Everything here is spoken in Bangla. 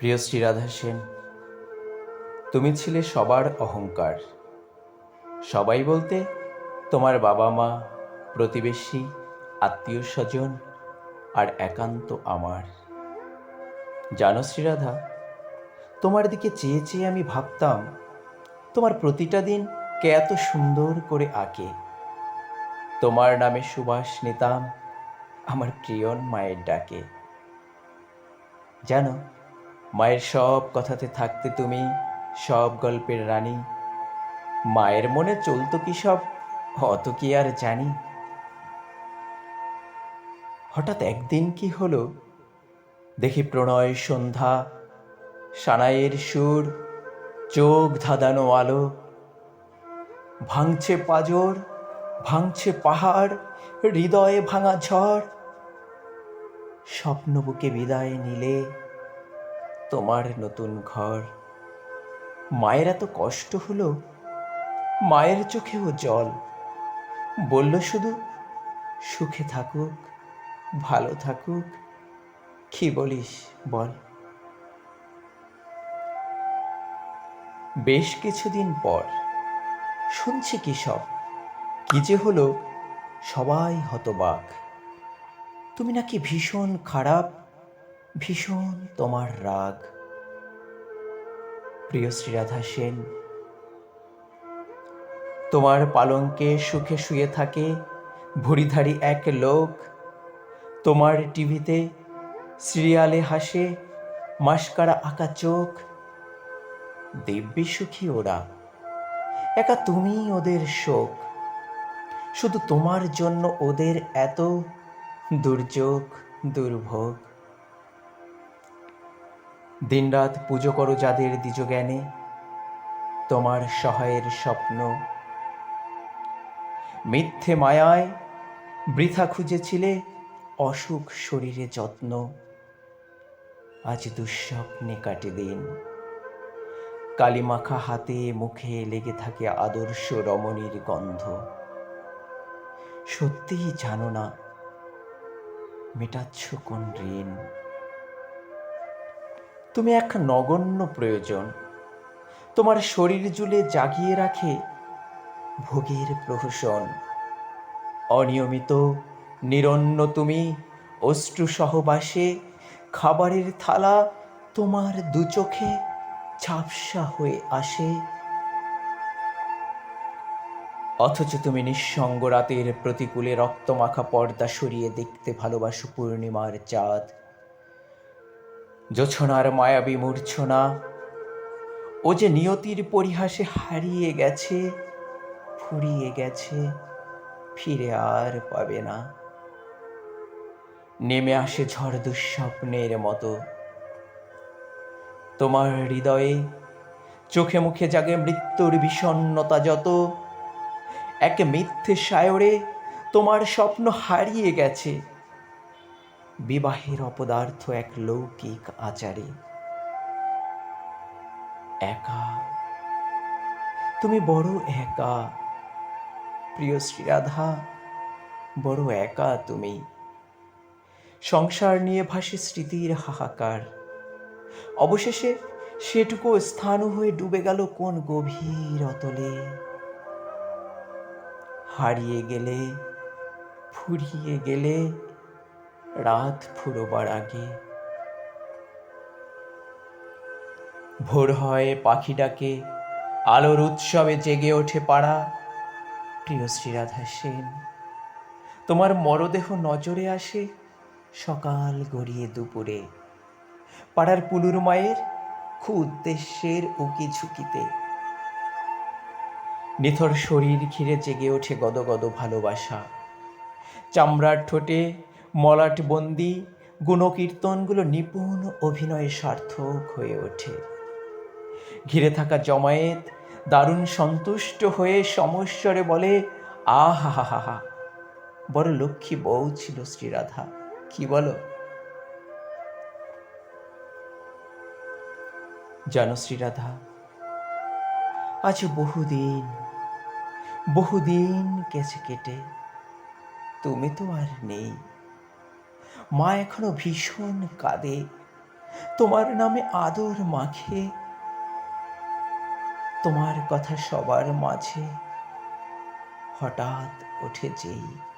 প্রিয় শ্রীরাধা সেন, তুমি ছিলে সবার অহংকার। সবাই বলতে তোমার বাবা মা প্রতিবেশী আত্মীয় স্বজন আর একান্ত আমার। জানো শ্রীরাধা তোমার দিকে চেয়ে চেয়ে আমি ভাবতাম, তোমার প্রতিটা দিন কে এত সুন্দর করে আঁকে। তোমার নামে সুবাস নিতাম, আমার প্রিয়ন মায়ের ডাকে। জানো মায়ের সব কথাতে থাকতে তুমি, সব গল্পের রানী। মায়ের মনে চলতো কি সব, অত কি আর জানি। হঠাৎ একদিন কি হলো, দেখি প্রণয় সন্ধ্যা, সানাইয়ের সুর, চোখ ধাঁধানো আলো। ভাঙছে পাজর, ভাঙছে পাহাড়, হৃদয়ে ভাঙা ঝড়। স্বপ্ন বুকে বিদায় নিলে তোমার নতুন ঘর। মায়ের এত কষ্ট হলো, মায়ের চোখেও জল। বলল শুধু, সুখে থাকুক, ভালো থাকুক, কি বলিস বল? বেশ কিছুদিন পর, শুনছি কি সব, কি যে হলো, সবাই হতবাক। তুমি নাকি ভীষণ খারাপ ভীষণ তোমার রাগ। প্রিয় শ্রীরাধা সেন, তোমার পালঙ্কে সুখে শুয়ে থাকে ভুড়িধারী এক লোক। তোমার টিভিতে সিরিয়ালে হাসে মাস্কারা আঁকা চোখ। দিব্যি সুখী ওরা, একা তুমি ওদের শোক। শুধু তোমার জন্য ওদের এত দুর্যোগ, দুর্ভোগ। দিনরাত পুজো করো যাদের দ্বিজ জ্ঞানে তোমার সহায়ের স্বপ্ন। মিথ্যে মায়ায় বৃথা খুঁজেছিলে অসুখ শরীরে যত্ন। আজ দুঃস্বপ্নে কাটে দিন। কালিমাখা হাতে মুখে লেগে থাকে আদর্শ রমণীর গন্ধ। সত্যিই জানো না, মেটাচ্ছ কোন ঋণ? তুমি এক নগণ্য প্রয়োজন। তোমার শরীর জুলে জাগিয়ে রাখে ভোগের প্রহসন। অনিয়মিত, নিরন্ন তুমি অশ্রু সহবাসে খাবারের থালা তোমার দু চোখে ঝাপসা হয়ে আসে। অথচ তুমি নিঃসঙ্গ রাতের প্রতিকূলে রক্তমাখা পর্দা সরিয়ে দেখতে ভালোবাসো পূর্ণিমার চাঁদ। জোছনার মায়াবী মূর্ছনা ও যে নিয়তির পরিহাসে হারিয়ে গেছে, ফুরিয়ে গেছে, ফিরে আর পাবে না। নেমে আসে ঝড় দুঃস্বপ্নের মতো। তোমার হৃদয়ে চোখে মুখে জাগে মৃত্যুর বিষণ্ণতা যত। এক মিথ্যে সায়রে তোমার স্বপ্ন হারিয়ে গেছে। বিবাহের অপদার্থ এক লৌকিক আচারে। একা। তুমি বড় একা। প্রিয় শ্রীরাধা বড় একা তুমি। সংসার নিয়ে ভাসে স্মৃতির হাহাকার। অবশেষে সেটুকু স্থানু হয়ে ডুবে গেল কোন গভীর অতলে। হারিয়ে গেলে, ফুরিয়ে গেলে রাত ফুরোবার আগে। ভোর হয় পাখি ডাকে আলোর উৎসবে জেগে ওঠে পাড়া। প্রিয় শ্রীরাধা সেন, তোমার মরদেহ নজরে আসে সকাল গড়িয়ে দুপুরে। পাড়ার পুলুর মায়ের খু উদ্দেশ্যের উকি ঝুঁকিতে। নিথর শরীর ঘিরে জেগে ওঠে গদগদ ভালোবাসা। চামড়ার ঠোঁটে মলাট বন্দি, গুণকীর্তনগুলো নিপুণ, অভিনয়ে সার্থক হয়ে ওঠে। ঘিরে থাকা জমায়েত দারুণ সন্তুষ্ট হয়ে সমস্বরে বলে আহা হা বড় লক্ষ্মী বউ ছিল শ্রীরাধা, কি বলো? জানো শ্রীরাধা, আজ বহুদিন বহুদিন গেছে কেটে, তুমি তো আর নেই। মা এখনও ভীষণ কাঁদে। তোমার নামে আদর মাখে। তোমার কথা সবার মাঝে হঠাৎ ওঠে যেই